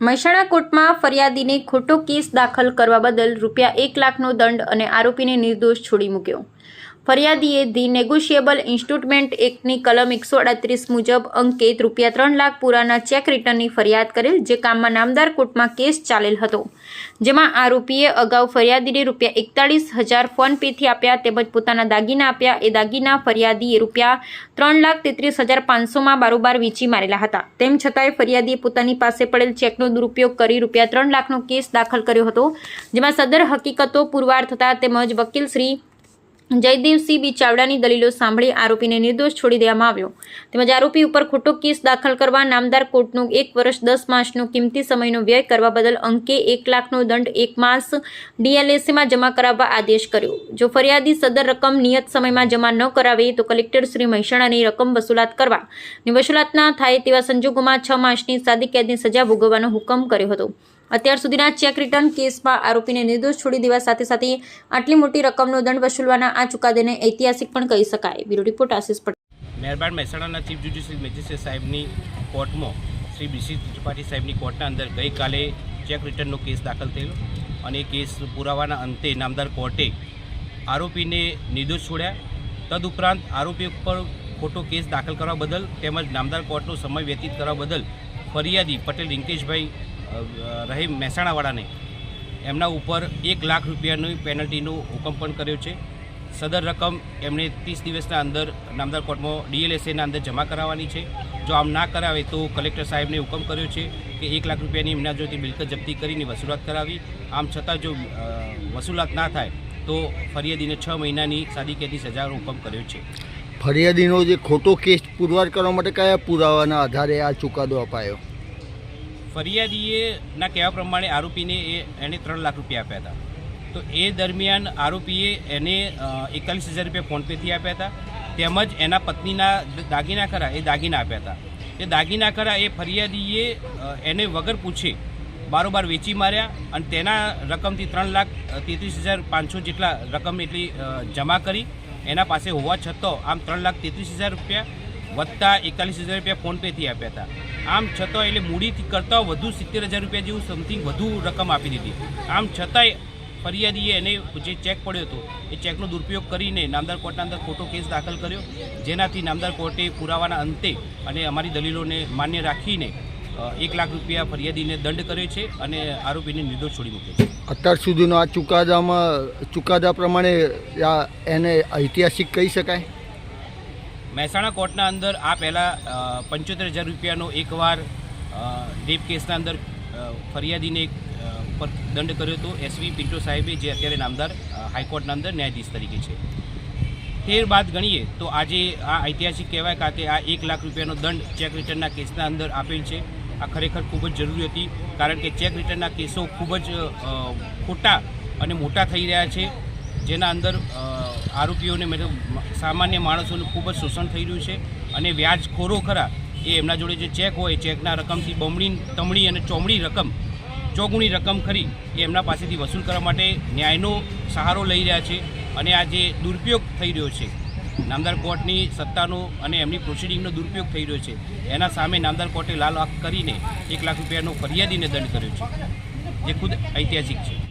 મહેસાણા કોર્ટમાં ફરિયાદીને ખોટો કેસ દાખલ કરવા બદલ રૂપિયા એક લાખનો દંડ અને આરોપીને નિર્દોષ છોડી મૂક્યો. ફરિયાદીએ ધી નેગોશિયેબલ ઇન્સ્ટ્રુમેન્ટ એક્ટની કલમ એકસો અડત્રીસ મુજબ અંકેત રૂપિયા ત્રણ લાખ પુરાના ચેક રિટર્નની ફરિયાદ કરેલ, જે કામમાં નામદાર કોર્ટમાં કેસ ચાલેલ હતો. જેમાં આરોપીએ અગાઉ ફરિયાદીને રૂપિયા એકતાળીસ હજાર ફોનપેથી આપ્યા તેમજ પોતાના દાગીના આપ્યા. એ દાગીના ફરિયાદીએ રૂપિયા ત્રણ લાખ તેત્રીસ હજાર પાંચસોમાં બારોબાર વીંચી મારેલા હતા. તેમ છતાંય ફરિયાદીએ પોતાની પાસે પડેલ ચેકનો દુરુપયોગ કરી રૂપિયા ત્રણ લાખનો કેસ દાખલ કર્યો હતો, જેમાં સદર હકીકતો પુરવાર થતા તેમજ વકીલ શ્રી જયદેવસિંહ બી ચાવડાની દલીલો સાંભળી આરોપીને નિર્દોષ છોડી દેવામાં આવ્યો. તેમજ આરોપી ઉપર ખોટો કેસ દાખલ કરવા નામદાર કોર્ટનું એક વર્ષ દસ માસનો કિંમતી સમયનો વ્યય કરવા બદલ અંકે એક લાખનો દંડ એક માસ ડીએલએસીમાં જમા કરાવવા આદેશ કર્યો. જો ફરિયાદી સદર રકમ નિયત સમયમાં જમા ન કરાવે તો કલેક્ટર શ્રી મહેસાણાની રકમ વસૂલાત કરવા અને વસૂલાત ના થાય તેવા સંજોગોમાં છ માસની સાદી કેદની સજા ભોગવવાનો હુકમ કર્યો હતો. અત્યાર સુધીના ચેક રિટર્ન કેસમાં આરોપીને નિર્દોષ છોડી દેવા સાથે સાથે આટલી મોટી રકમનો દંડ વસૂલવાના આ ચુકાદાને ઐતિહાસિક પણ કહી શકાય. Bureau report Ashish Patel. મહેરબાન મહેસાણાના ચીફ જ્યુડિશિયલ મેજિસ્ટ્રેટ સાહેબની કોર્ટમાં શ્રી બીસી ત્રિપાઠી સાહેબની કોર્ટના અંદર ગઈકાલે ચેક રિટર્નનો કેસ દાખલ થયેલો અને કેસ પુરાવાના અંતે નામદાર કોર્ટે આરોપીને નિર્દોષ છોડ્યા. તદુપરાંત આરોપી ઉપર ખોટો કેસ દાખલ કરવા બદલ તેમજ નામદાર કોર્ટનો સમય વ્યતીત કરવા બદલ ફરિયાદી પટેલ રિંકેશભાઈ રહીમ મહેસાણાવાળાને એમના ઉપર એક લાખ રૂપિયાની પેનલ્ટીનો હુકમ પણ કર્યો છે. સદર રકમ એમણે ત્રીસ દિવસના અંદર નામદાર કોર્ટમાં ડીએલએસએના અંદર જમા કરાવવાની છે. જો આમ ના કરાવે તો કલેક્ટર સાહેબને હુકમ કર્યો છે કે એક લાખ રૂપિયાની એમના જોથી મિલકત જપ્તી કરીને વસૂલાત કરાવી. આમ છતાં જો વસૂલાત ના થાય તો ફરિયાદીને છ મહિનાની સાદી કેદની સજાનો હુકમ કર્યો છે. ફરિયાદીનો જે ખોટો કેસ પુરવાર કરવા માટે કયા પુરાવાના આધારે આ ચુકાદો અપાયો? ફરિયાદીએ ના કહેવા પ્રમાણે આરોપીને એ એને ત્રણ લાખ રૂપિયા આપ્યા હતા. તો એ દરમિયાન આરોપીએ એને એકતાલીસ હજાર રૂપિયા ફોનપેથી આપ્યા હતા. તેમજ એના પત્નીના દાગીના ખરા, એ દાગીના આપ્યા હતા. એ દાગીના ખરા એ ફરિયાદીએ એને વગર પૂછે બારોબાર વેચી માર્યા અને તેના રકમથી ત્રણ લાખ તેત્રીસ હજાર પાંચસો જેટલા રકમ એટલી જમા કરી એના પાસે હોવા છતાં આમ ત્રણ લાખ તેત્રીસ હજાર રૂપિયા વત્તા એકતાલીસ હજાર રૂપિયા ફોનપેથી આપ્યા હતા. આમ છતાં એટલે મૂડીથી કરતાં વધુ સિત્તેર હજાર રૂપિયા જેવું સમથિંગ વધુ રકમ આપી દીધી. આમ છતાંય ફરિયાદીએ એને જે ચેક પડ્યો હતો, એ ચેકનો દુરુપયોગ કરીને નામદાર કોર્ટના અંદર ખોટો કેસ દાખલ કર્યો. જેનાથી નામદાર કોર્ટે પુરાવાના અંતે અને અમારી દલીલોને માન્ય રાખીને એક લાખ રૂપિયા ફરિયાદીને દંડ કર્યો છે અને આરોપીને નિર્દોષ છોડી મૂક્યો છે. અત્યાર સુધીનો આ ચુકાદામાં, ચુકાદા પ્રમાણે એને ઐતિહાસિક કહી શકાય? મહેસાણા કોર્ટના અંદર આ પહેલાં પંચોતેર હજાર રૂપિયાનો એકવાર રેપ કેસના અંદર ફરિયાદીને એક, અ, દંડ કર્યો હતો. એસવી પિન્ટો સાહેબે જે અત્યારે નામદાર હાઈકોર્ટના અંદર ન્યાયાધીશ તરીકે છે. તેર બાદ ગણીએ તો આજે આ ઐતિહાસિક કહેવાય કારણ કે આ એક લાખ રૂપિયાનો દંડ ચેક રિટર્નના કેસના અંદર આપેલ છે. આ ખરેખર ખૂબ જ જરૂરી હતી કારણ કે ચેક રિટર્નના કેસો ખૂબ જ ખોટા અને મોટા થઈ રહ્યા છે. જેના અંદર આરોપીઓને સામાન્ય માણસોનું ખૂબ જ શોષણ થઈ રહ્યું છે અને વ્યાજખોરો ખરા એ એમના જોડે જે ચેક હોય ચેકના રકમથી બમણી, તમણી અને ચોમડી રકમ, ચોગુણી રકમ ખરી એ એમના પાસેથી વસૂલ કરવા માટે ન્યાયનો સહારો લઈ રહ્યા છે અને આ જે દુરુપયોગ થઈ રહ્યો છે, નામદાર કોર્ટની સત્તાનો અને એમની પ્રોસિડિંગનો દુરુપયોગ થઈ રહ્યો છે, એના સામે નામદાર કોર્ટે લાલ આંખ કરીને એક લાખ રૂપિયાનો ફરિયાદીને દંડ કર્યો છે, જે ખુદ ઐતિહાસિક છે.